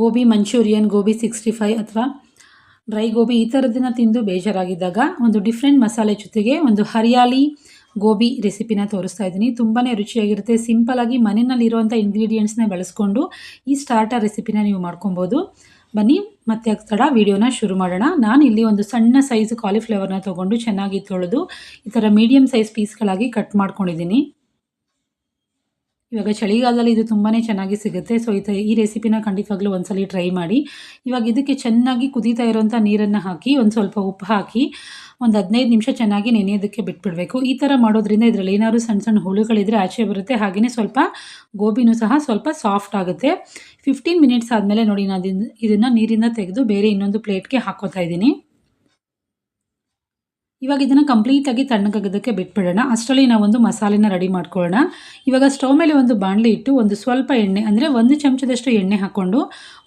Gobi manchurian, gobi sixty five ಅಥವಾ dry gobi ಈ ಥರದ್ದನ್ನ ತಿಂದು ಬೇಜಾರಾಗಿದ್ದಾಗ ಒಂದು ಡಿಫ್ರೆಂಟ್ ಮಸಾಲೆ ಜೊತೆಗೆ ಒಂದು ಹರಿಯಾಲಿ ಗೋಬಿ ರೆಸಿಪಿನ ತೋರಿಸ್ತಾ ಇದ್ದೀನಿ. ತುಂಬಾ ರುಚಿಯಾಗಿರುತ್ತೆ. ಸಿಂಪಲಾಗಿ ಮನೆಯಲ್ಲಿರುವಂಥ ಇಂಗ್ರೀಡಿಯೆಂಟ್ಸ್ನ ಬಳಸ್ಕೊಂಡು ಈ ಸ್ಟಾರ್ಟರ್ ರೆಸಿಪಿನ ನೀವು ಮಾಡ್ಕೊಬೋದು. ಬನ್ನಿ, ಮತ್ತೆ ತಡ ವಿಡಿಯೋನ ಶುರು ಮಾಡೋಣ. ನಾನು ಇಲ್ಲಿ ಒಂದು ಸಣ್ಣ ಸೈಜ್ ಕಾಲಿಫ್ಲವರ್ನ ತೊಗೊಂಡು ಚೆನ್ನಾಗಿ ತೊಳೆದು ಈ ಥರ ಮೀಡಿಯಮ್ ಸೈಜ್ ಪೀಸ್ಗಳಾಗಿ ಕಟ್ ಮಾಡ್ಕೊಂಡಿದ್ದೀನಿ. ಇವಾಗ ಚಳಿಗಾಲದಲ್ಲಿ ಇದು ತುಂಬಾ ಚೆನ್ನಾಗಿ ಸಿಗುತ್ತೆ. ಸೊ ತ ಈ ರೆಸಿಪಿನ ಖಂಡಿತವಾಗ್ಲೂ ಒಂದ್ಸಲಿ ಟ್ರೈ ಮಾಡಿ. ಇವಾಗ ಇದಕ್ಕೆ ಚೆನ್ನಾಗಿ ಕುದೀತಾ ಇರೋಂಥ ನೀರನ್ನು ಹಾಕಿ, ಒಂದು ಸ್ವಲ್ಪ ಉಪ್ಪು ಹಾಕಿ, ಒಂದು ಹದಿನೈದು ನಿಮಿಷ ಚೆನ್ನಾಗಿ ನೆನೆಯೋದಕ್ಕೆ ಬಿಟ್ಬಿಡಬೇಕು. ಈ ಥರ ಮಾಡೋದ್ರಿಂದ ಇದರಲ್ಲಿ ಏನಾದ್ರು ಸಣ್ಣ ಸಣ್ಣ ಹುಳುಗಳಿದ್ರೆ ಆಚೆ ಬರುತ್ತೆ. ಹಾಗೆಯೇ ಸ್ವಲ್ಪ ಗೋಬಿನೂ ಸಹ ಸ್ವಲ್ಪ ಸಾಫ್ಟ್ ಆಗುತ್ತೆ. ಫಿಫ್ಟೀನ್ ಮಿನಿಟ್ಸ್ ಆದಮೇಲೆ ನೋಡಿ ನಾನು ಇದನ್ನು ನೀರಿಂದ ತೆಗೆದು ಬೇರೆ ಇನ್ನೊಂದು ಪ್ಲೇಟ್ಗೆ ಹಾಕೋತಾ ಇದ್ದೀನಿ. ಇವಾಗ ಇದನ್ನು ಕಂಪ್ಲೀಟಾಗಿ ತಣ್ಣಗಾಗೋದಕ್ಕೆ ಬಿಟ್ಬಿಡೋಣ. ಅಷ್ಟರಲ್ಲಿ ನಾವೊಂದು ಮಸಾಲೆನ ರೆಡಿ ಮಾಡ್ಕೊಳ್ಳೋಣ. ಇವಾಗ ಸ್ಟವ್ ಮೇಲೆ ಒಂದು ಬಾಣಲಿ ಇಟ್ಟು ಒಂದು ಸ್ವಲ್ಪ ಎಣ್ಣೆ, ಅಂದರೆ ಒಂದು ಚಮಚದಷ್ಟು ಎಣ್ಣೆ ಹಾಕ್ಕೊಂಡು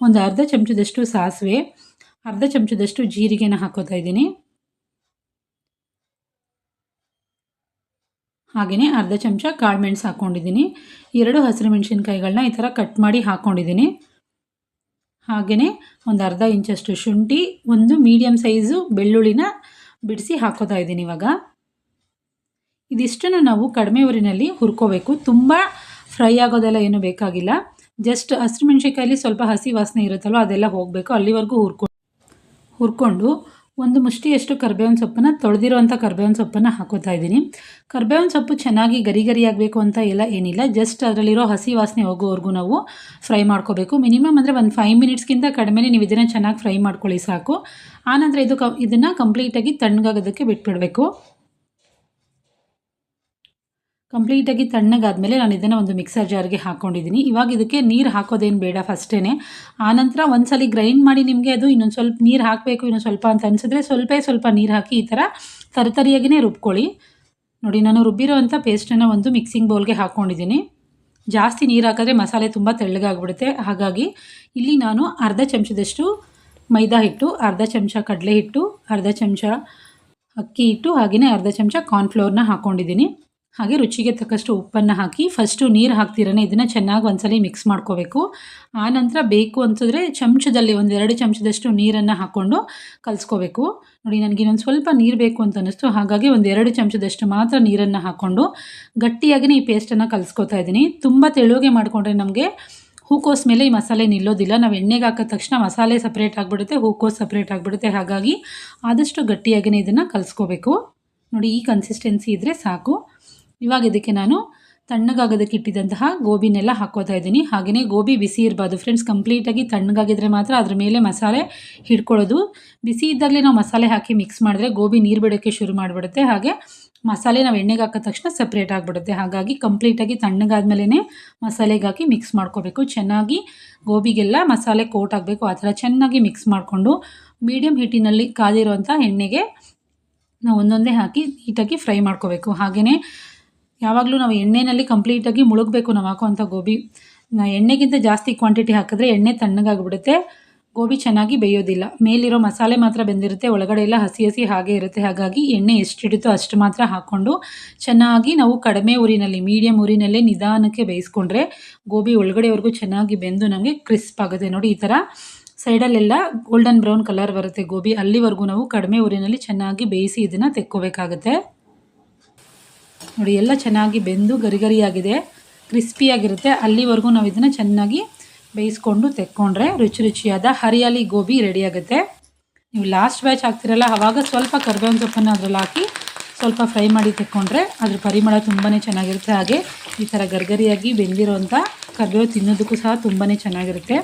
ಒಂದು ಅರ್ಧ ಚಮಚದಷ್ಟು ಸಾಸಿವೆ, ಅರ್ಧ ಚಮಚದಷ್ಟು ಜೀರಿಗೆನ ಹಾಕೋತಾ ಇದ್ದೀನಿ. ಹಾಗೆಯೇ ಅರ್ಧ ಚಮಚ ಕಾಳು ಮೆಣಸು ಹಾಕ್ಕೊಂಡಿದ್ದೀನಿ ಎರಡು ಹಸಿರು ಮೆಣಸಿನ್ಕಾಯಿಗಳನ್ನ ಈ ಥರ ಕಟ್ ಮಾಡಿ ಹಾಕ್ಕೊಂಡಿದ್ದೀನಿ ಹಾಗೆಯೇ ಒಂದು ಅರ್ಧ ಇಂಚಷ್ಟು ಶುಂಠಿ, ಒಂದು ಮೀಡಿಯಮ್ ಸೈಜು ಬೆಳ್ಳುಳ್ಳಿನ ಬಿಡಿಸಿ ಹಾಕೋತಾ ಇದ್ದೀನಿ ಇವಾಗ. ಇದಿಷ್ಟನ್ನು ನಾವು ಕಡಿಮೆ ಊರಿನಲ್ಲಿ ಹುರ್ಕೋಬೇಕು. ತುಂಬ ಫ್ರೈ ಆಗೋದೆಲ್ಲ ಏನೂ ಬೇಕಾಗಿಲ್ಲ. ಜಸ್ಟ್ ಹಸಿರು ಮೆಣಸಿಕಾಯಲ್ಲಿ ಸ್ವಲ್ಪ ಹಸಿ ವಾಸನೆ ಇರುತ್ತಲ್ವ, ಅದೆಲ್ಲ ಹೋಗಬೇಕು. ಅಲ್ಲಿವರೆಗೂ ಹುರ್ಕೊಂಡು ಹುರ್ಕೊಂಡು ಒಂದು ಮುಷ್ಟಿಯಷ್ಟು ಕರ್ಬೇವಿನ ಸೊಪ್ಪನ್ನು ತೊಳೆದಿರುವಂಥ ಕರ್ಬೇವಿನ ಸೊಪ್ಪನ್ನು ಹಾಕೋತಾ ಇದ್ದೀನಿ. ಕರ್ಬೇವಿನ ಸೊಪ್ಪು ಚೆನ್ನಾಗಿ ಗರಿ ಗರಿ ಅಂತ ಎಲ್ಲ ಏನಿಲ್ಲ. ಜಸ್ಟ್ ಅದರಲ್ಲಿರೋ ಹಸಿ ವಾಸನೆ ಹೋಗೋವರೆಗೂ ನಾವು ಫ್ರೈ ಮಾಡ್ಕೋಬೇಕು. ಮಿನಿಮಮ್ ಅಂದರೆ ಒಂದು ಫೈವ್ ಮಿನಿಟ್ಸ್ಗಿಂತ ಕಡಿಮೆನೇ ನೀವು ಇದನ್ನು ಚೆನ್ನಾಗಿ ಫ್ರೈ ಮಾಡ್ಕೊಳ್ಳಿ ಸಾಕು. ಆನಂತರ ಇದು ಕ, ಇದನ್ನು ಕಂಪ್ಲೀಟಾಗಿ ತಣ್ಣಗಾಗೋದಕ್ಕೆ ಬಿಟ್ಬಿಡಬೇಕು. ಕಂಪ್ಲೀಟಾಗಿ ತಣ್ಣಗಾದಮೇಲೆ ನಾನು ಇದನ್ನು ಒಂದು ಮಿಕ್ಸರ್ ಜಾರ್ಗೆ ಹಾಕ್ಕೊಂಡಿದ್ದೀನಿ ಇವಾಗ ಇದಕ್ಕೆ ನೀರು ಹಾಕೋದೇನು ಬೇಡ ಫಸ್ಟೇ ಆನಂತರ ಸಲ ಗ್ರೈಂಡ್ ಮಾಡಿ ನಿಮಗೆ ಅದು ಇನ್ನೊಂದು ಸ್ವಲ್ಪ ನೀರು ಹಾಕಬೇಕು, ಇನ್ನೊಂದು ಸ್ವಲ್ಪ ಅಂತ ಅನಿಸಿದ್ರೆ ಸ್ವಲ್ಪ ಸ್ವಲ್ಪ ನೀರು ಹಾಕಿ ಈ ಥರ ತರತರಿಯಾಗಿಯೇ ರುಬ್ಕೊಳ್ಳಿ. ನೋಡಿ, ನಾನು ರುಬ್ಬಿರೋವಂಥ ಪೇಸ್ಟನ್ನು ಒಂದು ಮಿಕ್ಸಿಂಗ್ ಬೌಲ್ಗೆ ಹಾಕ್ಕೊಂಡಿದ್ದೀನಿ ಜಾಸ್ತಿ ನೀರು ಹಾಕಿದ್ರೆ ಮಸಾಲೆ ತುಂಬ ತೆಳ್ಳಗಾಗ್ಬಿಡುತ್ತೆ. ಹಾಗಾಗಿ ಇಲ್ಲಿ ನಾನು ಅರ್ಧ ಚಮಚದಷ್ಟು ಮೈದಾ ಹಿಟ್ಟು, ಅರ್ಧ ಚಮಚ ಕಡಲೆ ಹಿಟ್ಟು, ಅರ್ಧ ಚಮಚ ಅಕ್ಕಿ ಹಿಟ್ಟು ಹಾಗೆಯೇ ಅರ್ಧ ಚಮಚ ಕಾರ್ನ್ಫ್ಲೋರ್ನ ಹಾಕ್ಕೊಂಡಿದ್ದೀನಿ ಹಾಗೆ ರುಚಿಗೆ ತಕ್ಕಷ್ಟು ಉಪ್ಪನ್ನು ಹಾಕಿ ಫಸ್ಟು ನೀರು ಹಾಕ್ತಿರನೇ ಇದನ್ನು ಚೆನ್ನಾಗಿ ಒಂದ್ಸಲಿ ಮಿಕ್ಸ್ ಮಾಡ್ಕೋಬೇಕು. ಆನಂತರ ಬೇಕು ಅಂತಂದರೆ ಚಮಚದಲ್ಲಿ ಒಂದೆರಡು ಚಮಚದಷ್ಟು ನೀರನ್ನು ಹಾಕ್ಕೊಂಡು ಕಲಿಸ್ಕೋಬೇಕು. ನೋಡಿ ನನಗೆ ಇನ್ನೊಂದು ಸ್ವಲ್ಪ ನೀರು ಬೇಕು ಅಂತ ಅನ್ನಿಸ್ತು. ಹಾಗಾಗಿ ಒಂದೆರಡು ಚಮಚದಷ್ಟು ಮಾತ್ರ ನೀರನ್ನು ಹಾಕ್ಕೊಂಡು ಗಟ್ಟಿಯಾಗಿಯೇ ಈ ಪೇಸ್ಟನ್ನು ಕಲಿಸ್ಕೋತಾ ಇದ್ದೀನಿ. ತುಂಬ ತೆಳುವಿಗೆ ಮಾಡಿಕೊಂಡ್ರೆ ನಮಗೆ ಹೂಕೋಸ್ ಮೇಲೆ ಈ ಮಸಾಲೆ ನಿಲ್ಲೋದಿಲ್ಲ. ನಾವು ಎಣ್ಣೆಗೆ ಹಾಕಿದ ತಕ್ಷಣ ಮಸಾಲೆ ಸಪ್ರೇಟ್ ಆಗಿಬಿಡುತ್ತೆ, ಹೂಕೋಸ್ ಸಪ್ರೇಟ್ ಆಗಿಬಿಡುತ್ತೆ. ಹಾಗಾಗಿ ಆದಷ್ಟು ಗಟ್ಟಿಯಾಗಿಯೇ ಇದನ್ನು ಕಲಿಸ್ಕೋಬೇಕು. ನೋಡಿ ಈ ಕನ್ಸಿಸ್ಟೆನ್ಸಿ ಇದ್ದರೆ ಸಾಕು. ಇವಾಗ ಇದಕ್ಕೆ ನಾನು ತಣ್ಣಗಾಗೋದಕ್ಕೆ ಇಟ್ಟಿದ್ದಂತಹ ಗೋಬಿನೆಲ್ಲ ಹಾಕೋತಾ ಇದ್ದೀನಿ. ಹಾಗೆಯೇ ಗೋಬಿ ಬಿಸಿ ಇರಬಾರ್ದು ಫ್ರೆಂಡ್ಸ್. ಕಂಪ್ಲೀಟಾಗಿ ತಣ್ಣಗಾಗಿದ್ರೆ ಮಾತ್ರ ಅದ್ರ ಮೇಲೆ ಮಸಾಲೆ ಹಿಡ್ಕೊಳ್ಳೋದು. ಬಿಸಿ ಇದ್ದಾಗಲೇ ನಾವು ಮಸಾಲೆ ಹಾಕಿ ಮಿಕ್ಸ್ ಮಾಡಿದ್ರೆ ಗೋಬಿ ನೀರು ಬಿಡೋಕ್ಕೆ ಶುರು ಮಾಡಿಬಿಡುತ್ತೆ. ಹಾಗೆ ಮಸಾಲೆ ನಾವು ಎಣ್ಣೆಗೆ ಹಾಕೋ ತಕ್ಷಣ ಸಪ್ರೇಟ್ ಆಗಿಬಿಡುತ್ತೆ. ಹಾಗಾಗಿ ಕಂಪ್ಲೀಟಾಗಿ ತಣ್ಣಗಾದ್ಮೇಲೆ ಮಸಾಲೆಗೆ ಹಾಕಿ ಮಿಕ್ಸ್ ಮಾಡ್ಕೋಬೇಕು. ಚೆನ್ನಾಗಿ ಗೋಬಿಗೆಲ್ಲ ಮಸಾಲೆ ಕೋಟ್ ಆಗಬೇಕು. ಆ ಥರ ಚೆನ್ನಾಗಿ ಮಿಕ್ಸ್ ಮಾಡಿಕೊಂಡು ಮೀಡಿಯಮ್ ಹಿಟ್ಟಿನಲ್ಲಿ ಕಾದಿರುವಂಥ ಎಣ್ಣೆಗೆ ನಾವು ಒಂದೊಂದೇ ಹಾಕಿ ನೀಟಾಗಿ ಫ್ರೈ ಮಾಡ್ಕೋಬೇಕು. ಹಾಗೆಯೇ ಯಾವಾಗಲೂ ನಾವು ಎಣ್ಣೆಯಲ್ಲಿ ಕಂಪ್ಲೀಟಾಗಿ ಮುಳುಗಬೇಕು ನಾವು ಹಾಕುವಂಥ ಗೋಬಿ. ಎಣ್ಣೆಗಿಂತ ಜಾಸ್ತಿ ಕ್ವಾಂಟಿಟಿ ಹಾಕಿದ್ರೆ ಎಣ್ಣೆ ತಣ್ಣಗಾಗ್ಬಿಡುತ್ತೆ. ಗೋಬಿ ಚೆನ್ನಾಗಿ ಬೇಯೋದಿಲ್ಲ. ಮೇಲಿರೋ ಮಸಾಲೆ ಮಾತ್ರ ಬೆಂದಿರುತ್ತೆ, ಒಳಗಡೆ ಎಲ್ಲ ಹಸಿ ಹಸಿ ಹಾಗೆ ಇರುತ್ತೆ. ಹಾಗಾಗಿ ಎಣ್ಣೆ ಎಷ್ಟಿಡುತ್ತೋ ಅಷ್ಟು ಮಾತ್ರ ಹಾಕ್ಕೊಂಡು ಚೆನ್ನಾಗಿ ನಾವು ಕಡಿಮೆ ಊರಿನಲ್ಲಿ ಮೀಡಿಯಮ್ ಊರಿನಲ್ಲೇ ನಿಧಾನಕ್ಕೆ ಬೇಯಿಸ್ಕೊಂಡ್ರೆ ಗೋಬಿ ಒಳಗಡೆವರೆಗೂ ಚೆನ್ನಾಗಿ ಬೆಂದು ನಮಗೆ ಕ್ರಿಸ್ಪ್ ಆಗುತ್ತೆ. ನೋಡಿ ಈ ಥರ ಸೈಡಲ್ಲೆಲ್ಲ ಗೋಲ್ಡನ್ ಬ್ರೌನ್ ಕಲರ್ ಬರುತ್ತೆ ಗೋಬಿ. ಅಲ್ಲಿವರೆಗೂ ನಾವು ಕಡಿಮೆ ಊರಿನಲ್ಲಿ ಚೆನ್ನಾಗಿ ಬೇಯಿಸಿ ಇದನ್ನು ತೆಕ್ಕೋಬೇಕಾಗುತ್ತೆ. ನೋಡಿ, ಎಲ್ಲ ಚೆನ್ನಾಗಿ ಬೆಂದು ಗರಿಗರಿಯಾಗಿದೆ, ಕ್ರಿಸ್ಪಿಯಾಗಿರುತ್ತೆ. ಅಲ್ಲಿವರೆಗೂ ನಾವು ಇದನ್ನು ಚೆನ್ನಾಗಿ ಬೇಯಿಸ್ಕೊಂಡು ತೆಕ್ಕೊಂಡ್ರೆ ರುಚಿ ರುಚಿಯಾದ ಹರಿಯಾಲಿ ಗೋಬಿ ರೆಡಿಯಾಗುತ್ತೆ. ನೀವು ಲಾಸ್ಟ್ ಬ್ಯಾಚ್ ಹಾಕ್ತಿರಲ್ಲ ಆವಾಗ ಸ್ವಲ್ಪ ಕರ್ಬೇವಿನ ಸೊಪ್ಪನ್ನು ಅದರಲ್ಲಿ ಹಾಕಿ ಸ್ವಲ್ಪ ಫ್ರೈ ಮಾಡಿ ತೆಕ್ಕೊಂಡ್ರೆ ಅದ್ರ ಪರಿಮಳ ತುಂಬಾ ಚೆನ್ನಾಗಿರುತ್ತೆ. ಹಾಗೆ ಈ ಥರ ಗರ್ಗರಿಯಾಗಿ ಬೆಂದಿರೋಂಥ ಕರ್ಬೇವು ತಿನ್ನೋದಕ್ಕೂ ಸಹ ತುಂಬಾ ಚೆನ್ನಾಗಿರುತ್ತೆ.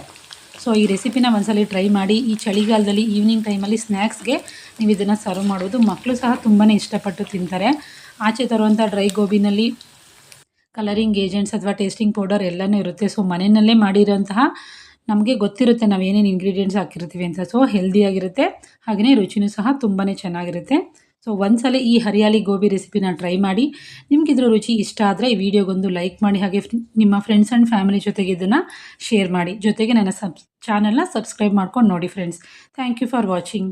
ಸೊ ಈ ರೆಸಿಪಿನ ಒಂದ್ಸಲಿ ಟ್ರೈ ಮಾಡಿ. ಈ ಚಳಿಗಾಲದಲ್ಲಿ ಈವ್ನಿಂಗ್ ಟೈಮಲ್ಲಿ ಸ್ನ್ಯಾಕ್ಸ್ಗೆ ನೀವು ಇದನ್ನು ಸರ್ವ್ ಮಾಡೋದು ಮಕ್ಕಳು ಸಹ ತುಂಬಾ ಇಷ್ಟಪಟ್ಟು ತಿಂತಾರೆ. ಆಚೆ ತರುವಂಥ ಡ್ರೈ ಗೋಬಿನಲ್ಲಿ ಕಲರಿಂಗ್ ಏಜೆಂಟ್ಸ್ ಅಥವಾ ಟೇಸ್ಟಿಂಗ್ ಪೌಡರ್ ಎಲ್ಲನೂ ಇರುತ್ತೆ. ಸೊ ಮನೆಯಲ್ಲೇ ಮಾಡಿರೋಂತಹ ನಮಗೆ ಗೊತ್ತಿರುತ್ತೆ ನಾವು ಏನೇನು ಇಂಗ್ರೀಡಿಯೆಂಟ್ಸ್ ಹಾಕಿರ್ತೀವಿ ಅಂತ. ಸೊ ಹೆಲ್ದಿಯಾಗಿರುತ್ತೆ ಹಾಗೆಯೇ ರುಚಿನೂ ಸಹ ತುಂಬಾ ಚೆನ್ನಾಗಿರುತ್ತೆ. ಸೊ ಒಂದ್ಸಲ ಈ ಹರಿಯಾಲಿ ಗೋಬಿ ರೆಸಿಪಿನ ಟ್ರೈ ಮಾಡಿ ನಿಮ್ಗೆ ಇದ್ರ ರುಚಿ ಇಷ್ಟ ಆದರೆ ಈ ವಿಡಿಯೋಗೊಂದು ಲೈಕ್ ಮಾಡಿ, ಹಾಗೆ ನಿಮ್ಮ ಫ್ರೆಂಡ್ಸ್ ಆ್ಯಂಡ್ ಫ್ಯಾಮಿಲಿ ಜೊತೆಗೆ ಇದನ್ನು ಶೇರ್ ಮಾಡಿ. ಜೊತೆಗೆ ನನ್ನ ಸಬ್ ಚಾನಲ್ನ ಸಬ್ಸ್ಕ್ರೈಬ್ ಮಾಡ್ಕೊಂಡು ನೋಡಿ friends thank you for watching